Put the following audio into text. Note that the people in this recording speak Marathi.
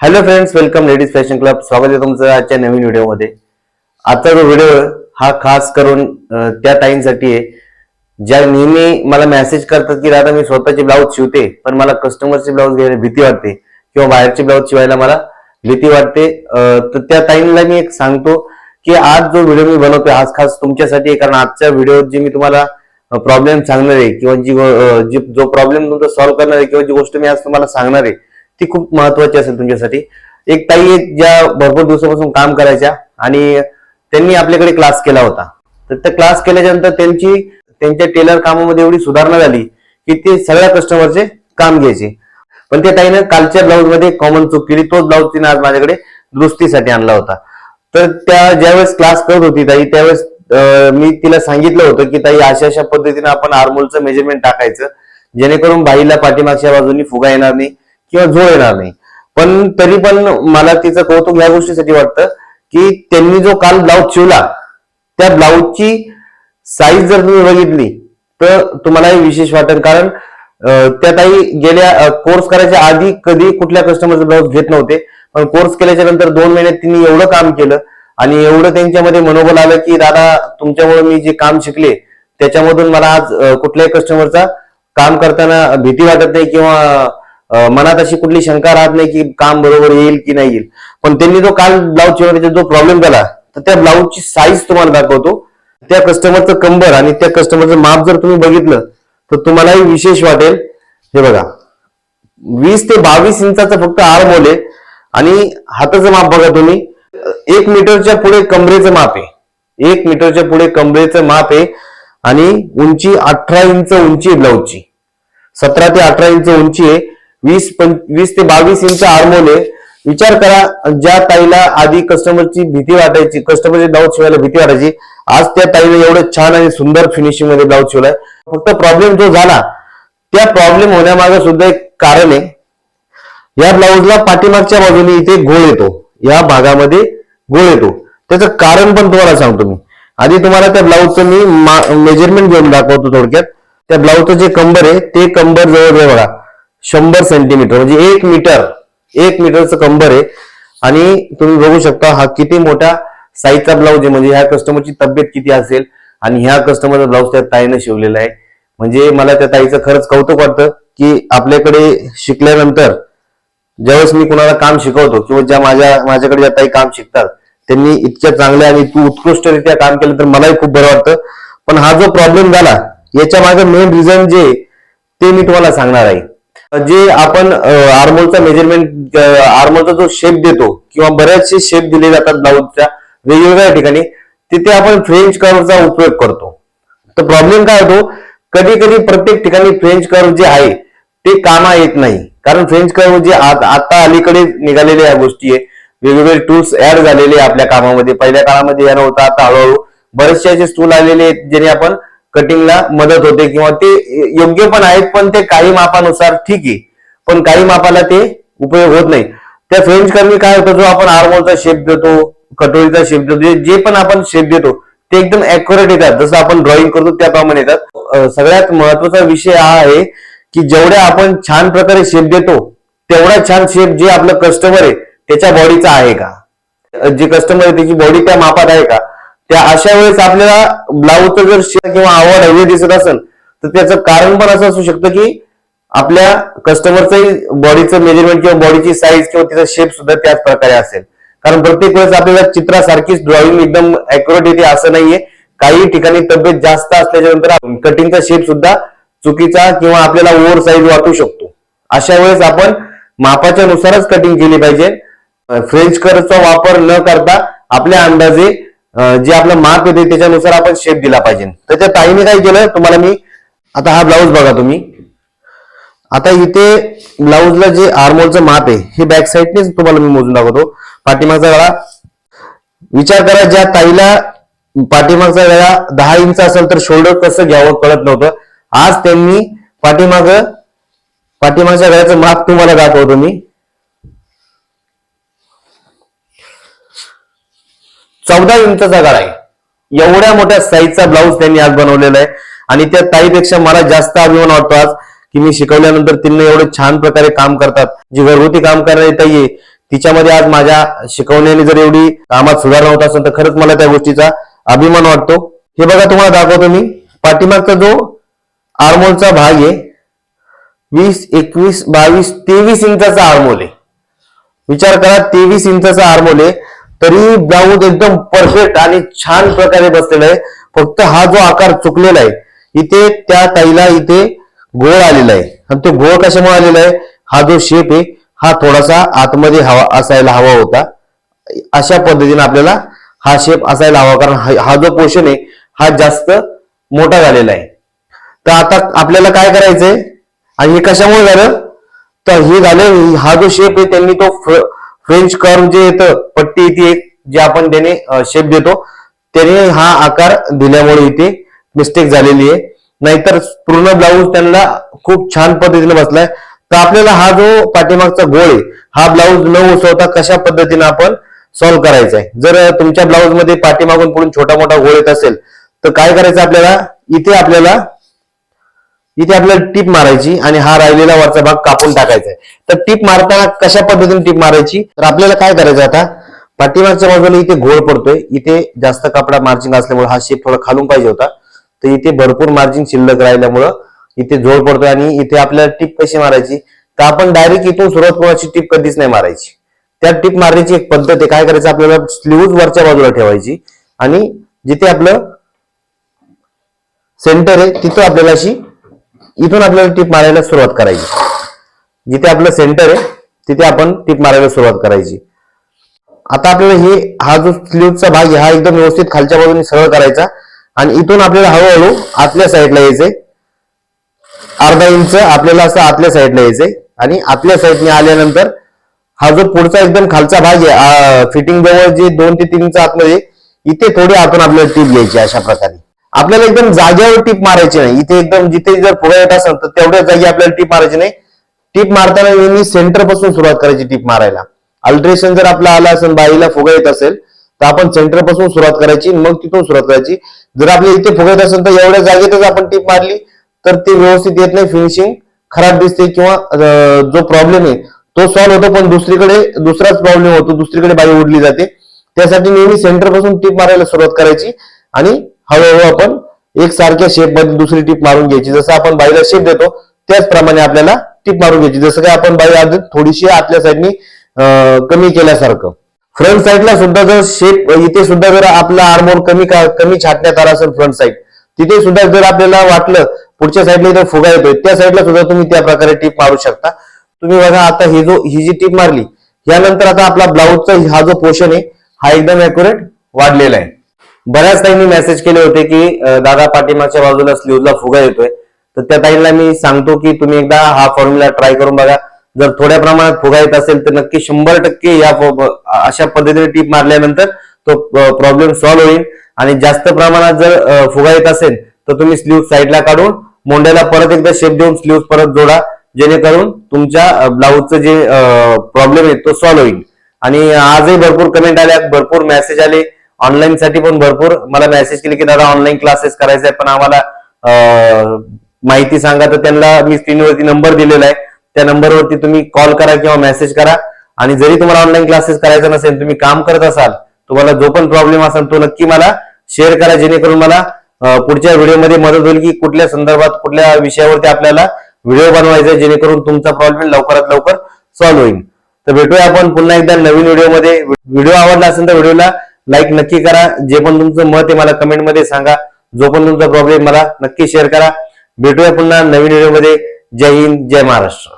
Hello friends welcome ladies fashion club स्वागत आहे तुमचं आजच्या नवीन व्हिडिओमध्ये. आजचा जो व्हिडिओ हा खास करून त्या टाईमसाठी आहे. ज्या नेहमी मला मेसेज करतात की दादा मी स्वतःचे ब्लाऊज शिवते पण मला कस्टमरचे ब्लाऊज घ्यायला भीती वाटते किंवा बाहेरचे ब्लाऊज शिवायला मला भीती वाटते. तर त्या टाईमला मी एक सांगतो की आज जो व्हिडिओ मी बनवतोय आज खास तुमच्यासाठी आहे कारण आजच्या व्हिडिओत जी मी तुम्हाला प्रॉब्लेम सांगणार आहे किंवा जी जी जो प्रॉब्लेम तुमचा सॉल्व्ह करणार आहे किंवा जी गोष्ट मी आज तुम्हाला सांगणार आहे ती खूप महत्वाची असेल तुमच्यासाठी. एक ताई आहेत ज्या भरपूर दिवसापासून काम करायच्या आणि त्यांनी आपल्याकडे क्लास केला होता. तर त्या क्लास केल्याच्यानंतर त्यांची त्यांच्या टेलर कामामध्ये एवढी सुधारणा झाली की ते सगळ्या कस्टमरचे काम घ्यायचे. पण त्या ताईनं कालच्या ब्लाऊजमध्ये कॉमन चूक केली. तोच ब्लाऊज तिने आज माझ्याकडे दुरुस्तीसाठी आणला होता. तर त्या ज्यावेळेस क्लास करत होती ताई त्यावेळेस मी तिला सांगितलं होतं की ताई अशा अशा पद्धतीने आपण आर्मोलचं मेजरमेंट टाकायचं. जेणेकरून बाईला पाठीमागच्या बाजूनी फुगा येणार नाही. किंवा झोळ येणार नाही. पण तरी पण मला तिचं कौतुक या गोष्टीसाठी वाटतं की त्यांनी जो काल ब्लाऊज शिवला त्या ब्लाऊजची साईज जर तुम्ही बघितली तर तुम्हालाही विशेष वाटेल. कारण त्या ताई गेल्या कोर्स करायच्या आधी कधी कुठल्या कस्टमरचा ब्लाऊज घेत नव्हते. पण कोर्स केल्याच्यानंतर दोन महिन्यात तिने एवढं काम केलं आणि एवढं त्यांच्यामध्ये मनोबल आलं की दादा तुमच्यामुळे मी जे काम शिकले त्याच्यामधून मला आज कुठल्याही कस्टमरचा काम करताना भीती वाटत नाही किंवा मनात अशी कुठली शंका राहत नाही की काम बरोबर येईल की नाही येईल. पण त्यांनी जो काल ब्लाऊज शिवण्याचा जो प्रॉब्लेम झाला तर त्या ब्लाऊजची साईज तुम्हाला दाखवतो. त्या कस्टमरचं कंबर आणि त्या कस्टमरचं माप जर तुम्ही बघितलं तर तुम्हालाही विशेष वाटेल. हे बघा. वीस ते बावीस इंचाचं फक्त आर्म आहे आणि हाताचं माप बघा तुम्ही. एक मीटरच्या पुढे कमरेचं माप आहे. एक मीटरच्या पुढे कमरेचं माप आहे आणि उंची अठरा इंच उंची आहे ब्लाऊजची सतरा ते अठरा इंच उंची आहे. वीस वीस ते बावीस इंच आर्मोल आहे विचार करा ज्या ताईला आधी कस्टमरची भीती वाटायची कस्टमरची ब्लाऊज शिवायला भीती वाटायची आज त्या ताईने एवढं छान आणि सुंदर फिनिशिंगमध्ये ब्लाऊज शिवलाय. फक्त प्रॉब्लेम जो झाला त्या प्रॉब्लेम होण्यामागे सुद्धा एक कारण आहे. या ब्लाऊजला पाठीमागच्या बाजूने इथे गोळ येतो. या भागामध्ये गोळ येतो. त्याचं कारण पण तुम्हाला सांगतो मी. आधी तुम्हाला त्या ब्लाऊजचं मी मेजरमेंट घेऊन दाखवतो थोडक्यात. त्या ब्लाऊजचं जे कंबर आहे ते कंबर जवळ बघा. शंभर सेंटीमीटर म्हणजे एक मीटर एक मीटरचं कंबर आहे. आणि तुम्ही बघू शकता हा किती मोठा साईजचा ब्लाऊज आहे. म्हणजे ह्या कस्टमरची तब्येत किती असेल आणि ह्या कस्टमरचा ब्लाऊज त्या ताईनं शिवलेला आहे. म्हणजे मला त्या ताईचं खरंच कौतुक वाटतं की आपल्याकडे शिकल्यानंतर ज्यावेळेस मी कुणाला काम शिकवतो किंवा ज्या माझ्या माझ्याकडे ज्या ताई काम शिकतात त्यांनी इतक्या चांगल्या आणि तू उत्कृष्टरित्या काम केलं तर मलाही खूप बरं वाटतं. पण हा जो प्रॉब्लेम झाला याच्या माझं मेन रिझन जे ते मी तुम्हाला सांगणार आहे. जे आपण आर्मोलचा मेजरमेंट आर्मोलचा जो शेप देतो किंवा बऱ्याचशे शेप दिले जातात ब्लाऊजच्या वेगवेगळ्या ठिकाणी तिथे आपण फ्रेंच कर्वचा उपयोग करतो. तर प्रॉब्लेम काय होतो? कधी कधी प्रत्येक ठिकाणी फ्रेंच कर्व जे आहे ते कामा येत नाही. कारण फ्रेंच कर्व जे आता अलीकडे निघालेल्या या गोष्टी आहे वेगवेगळे टूल्स ऍड झालेले आपल्या कामामध्ये. पहिल्या काळामध्ये या नव्हता आता हळूहळू बरेचसे असे स्टूल आलेले आहेत ज्याने आपण कटिंगला मदत होते किंवा ते योग्य पण आहेत पण ते काही मापानुसार ठीक आहे. पण काही मापाला ते उपयोग होत नाही. त्या फ्रेंच कर्मी काय होतं जो आपण आर्मोलचा शेप देतो कटोरीचा शेप देतो जे- पण आपण शेप देतो ते एकदम अॅक्युरेट येतात. जसं आपण ड्रॉइंग करतो त्याप्रमाणे येतात. सगळ्यात महत्त्वाचा विषय हा आहे की जेवढ्या आपण छान प्रकारे शेप देतो तेवढा छान शेप जे आपलं कस्टमर आहे त्याच्या बॉडीचा आहे का? जे कस्टमर आहे त्याची बॉडी त्या मापात आहे का? त्या अशा वेळेस आपल्याला ब्लाऊजचं जर किंवा आवड हवी दिसत असेल तर त्याचं कारण पण असं असू शकतं की आपल्या कस्टमरचंही बॉडीचं मेजरमेंट किंवा बॉडीची साईज किंवा तिचा शेप सुद्धा त्याच प्रकारे असेल. कारण प्रत्येक वेळेस आपल्याला चित्रासारखीच ड्रॉइंग एकदम अॅक्युरेट येते असं नाहीये. काही ठिकाणी तब्येत जास्त असल्याच्या नंतर कटिंगचा शेप सुद्धा चुकीचा किंवा आपल्याला ओव्हर साईज वाटू शकतो. अशा वेळेस आपण मापाच्या नुसारच कटिंग केली पाहिजे. फ्रेंच कर्वचा वापर न करता आपल्या अंदाजे जे आपलं माप येते त्याच्यानुसार आपण शेप दिला पाहिजे. त्याच्या ताईने काय केलं तुम्हाला मी आता हा ब्लाऊज बघा तुम्ही. आता इथे ब्लाऊजला जे आर्मोलचं माप आहे हे बॅक साईडनेच तुम्हाला मी मोजून दाखवतो. पाठीमागचा गळा. विचार करा ज्या ताईला पाठीमागचा गळा दहा इंच असेल तर शोल्डर कसं घ्यावं कळत नव्हतं. आज त्यांनी पाठीमाग पाठीमागच्या गळ्याचं माप तुम्हाला दाखवतो मी. चौदा इंचचा गळा आहे. एवढ्या मोठ्या साईजचा ब्लाऊज त्यांनी आज बनवलेला आहे. आणि त्या ताईपेक्षा मला जास्त अभिमान वाटतो आज की मी शिकवल्यानंतर तिने एवढे छान प्रकारे काम करतात. जी घरगुती काम करणारी ताई आहे तिच्यामध्ये आज माझ्या शिकवण्याने जर एवढी कामात सुधारणा होत असेल तर खरंच मला त्या गोष्टीचा अभिमान वाटतो. हे बघा तुम्हाला दाखवतो मी. पाठीमागचा जो आर्मोलचा भाग आहे वीस एकवीस बावीस तेवीस इंचाचा आर्मोल आहे. विचार करा तेवीस इंचाचा आर्मोल आहे. तरी ब्लाऊज एकदम परफेक्ट आणि छान प्रकारे बसलेला आहे. फक्त हा जो आकार चुकलेला आहे इथे त्या ताईला इथे गोळ आलेला आहे. आणि तो गोळ कशामुळे आलेला आहे? हा जो शेप आहे हा थोडासा आतमध्ये हवा असायला हवा होता. अशा पद्धतीने आपल्याला हा शेप असायला हवा कारण हा जो पोषण आहे हा जास्त मोठा झालेला आहे. तर आता आपल्याला काय करायचंय? आणि हे कशामुळे झालं? तर हे झालं हा जो शेप आहे त्यांनी तो फ्र- फ्रेंच कर्व जे येतं पट्टी इथे एक जे आपण त्याने शेप देतो त्याने हा आकार दिल्यामुळे इथे मिस्टेक झालेली आहे. नाहीतर पूर्ण ब्लाऊज त्यांना खूप छान पद्धतीने बसलाय. तर आपल्याला हा जो पाठीमागचा गोळ आहे हा ब्लाऊज न उसवता कशा पद्धतीने आपण सॉल्व्ह करायचा आहे? जर तुमच्या ब्लाऊजमध्ये पाठीमागून पुढून छोटा मोठा गोळ येत असेल तर काय करायचं आपल्याला? इथे आपल्याला इथे आपल्याला टीप मारायची आणि हा राहिलेला वरचा भाग कापून टाकायचा आहे. तर टीप मारताना कशा पद्धतीने टीप मारायची? तर आपल्याला काय करायचं आता? पाठीमागच्या बाजूला इथे घोळ पडतोय. इथे जास्त कपडा मार्जिन असल्यामुळे हा शेप थोडा खालून पाहिजे होता. तर इथे भरपूर मार्जिन शिल्लक राहिल्यामुळं इथे झोळ पडतोय आणि इथे आपल्याला टीप कशी मारायची? तर आपण डायरेक्ट इथून सुरुवात कोणाची टीप कधीच नाही मारायची. त्या टीप मारण्याची एक पद्धत आहे. काय करायचं? आपल्याला स्लीव्ह वरच्या बाजूला ठेवायची आणि जिथे आपलं सेंटर आहे तिथं आपल्याला अशी इथून आपल्याला टीप मारायला सुरुवात करायची. जिथे आपलं सेंटर आहे तिथे आपण टीप मारायला सुरुवात करायची. आता आपल्याला हे हा जो स्लीवचा भाग आहे हा एकदम व्यवस्थित खालच्या बाजूने सरळ करायचा. आणि इथून आपल्याला हळूहळू आतल्या साईडला यायचंय. अर्धा इंच आपल्याला असं आतल्या साईडला यायचंय. आणि आतल्या साईडने आल्यानंतर हा जो पुढचा एकदम खालचा भाग आहे फिटिंग जवळ जे दोन ते तीन इंच आतमध्ये इथे थोडी आतून आपल्याला टीप घ्यायची अशा प्रकारे. आपल्याला एकदम जागेवर टीप मारायची नाही. इथे एकदम जिथे जर फुगा येत असेल तर तेवढ्या जागी आपल्याला टीप मारायची नाही. टीप मारताना नेहमी सेंटरपासून सुरुवात करायची टीप मारायला. अल्ट्रेशन जर आपला आला असेल बाईला फुगा येत असेल तर आपण सेंटरपासून सुरुवात करायची मग तिथून सुरुवात करायची. जर आपल्या इथे फुगा येत असेल तर एवढ्या जागेतच आपण टीप मारली तर ते व्यवस्थित येत नाही फिनिशिंग खराब दिसते किंवा जो प्रॉब्लेम आहे तो सॉल्व्ह होतो पण दुसरीकडे दुसराच प्रॉब्लेम होतो दुसरीकडे बाई उडली जाते. त्यासाठी नेहमी सेंटरपासून टीप मारायला सुरुवात करायची. आणि हळूहळू आपण एक सारख्या शेपमध्ये दुसरी टीप मारून घ्यायची. जसं आपण बाईला शेप देतो त्याचप्रमाणे आपल्याला टीप मारून घ्यायची. जसं काय आपण बाई आधी थोडीशी आतल्या साईडनी कमी केल्यासारखं. फ्रंट साईडला सुद्धा जर शेप इथे सुद्धा जर आपला आर्मोर कमी कमी छाटण्यात आला असेल फ्रंट साईड तिथे सुद्धा जर आपल्याला वाटलं पुढच्या साईडला इथं फुगा येतोय त्या साईडला सुद्धा तुम्ही त्या प्रकारे टीप मारू शकता. तुम्ही बघा आता ही जो ही जी टीप मारली यानंतर आता आपला ब्लाऊजचा हा जो पोर्शन आहे हा एकदम अॅक्युरेट वाढलेला आहे. बऱ्याच ताईंनी मेसेज केले होते की दादा पाठीमागच्या बाजूला स्लीवला फुगा येतोय. तर त्या ताईंना मी सांगतो की तुम्ही एकदा हा फॉर्म्युला ट्राय करून बघा. जर थोड्या प्रमाणात फुगा येत असेल तर नक्की शंभर टक्के या अशा पद्धतीने टीप मारल्यानंतर तो प्रॉब्लेम सॉल्व्ह होईल. आणि जास्त प्रमाणात जर फुगा येत असेल तर तुम्ही स्लीव साईडला काढून मोंड्याला परत एकदा शेप देऊन स्लीव परत जोडा. जेणेकरून तुमच्या ब्लाऊजचं जे प्रॉब्लेम आहे तो सॉल्व्ह होईल. आणि आजही भरपूर कमेंट आल्या भरपूर मेसेज आले. ऑनलाईन साठी पण भरपूर. मला मेसेज केले की दादा ऑनलाईन क्लासेस करायचे आहे पण आम्हाला माहिती सांगा. तर त्यांना मी स्क्रीनवरती नंबर दिलेला आहे. त्या नंबरवरती तुम्ही कॉल करा किंवा मेसेज करा. आणि जरी तुम्हाला ऑनलाईन क्लासेस करायचा नसेल तुम्ही काम करत असाल तुम्हाला जो पण प्रॉब्लेम असेल तो नक्की मला शेअर करा जेणेकरून मला पुढच्या व्हिडिओमध्ये मदत होईल की कुठल्या संदर्भात कुठल्या विषयावरती आपल्याला व्हिडिओ बनवायचा आहे जेणेकरून तुमचा प्रॉब्लेम लवकरात लवकर सॉल्व्ह होईल. तर भेटूया आपण पुन्हा एकदा नवीन व्हिडिओमध्ये व्हिडिओ आवडला असेल तर व्हिडिओला लाईक नक्की करा. जे पण तुमचं मत आहे मला कमेंटमध्ये सांगा. जो पण तुमचा प्रॉब्लेम मला नक्की शेअर करा. भेटूया पुन्हा नवीन व्हिडिओमध्ये जय हिंद जय महाराष्ट्र.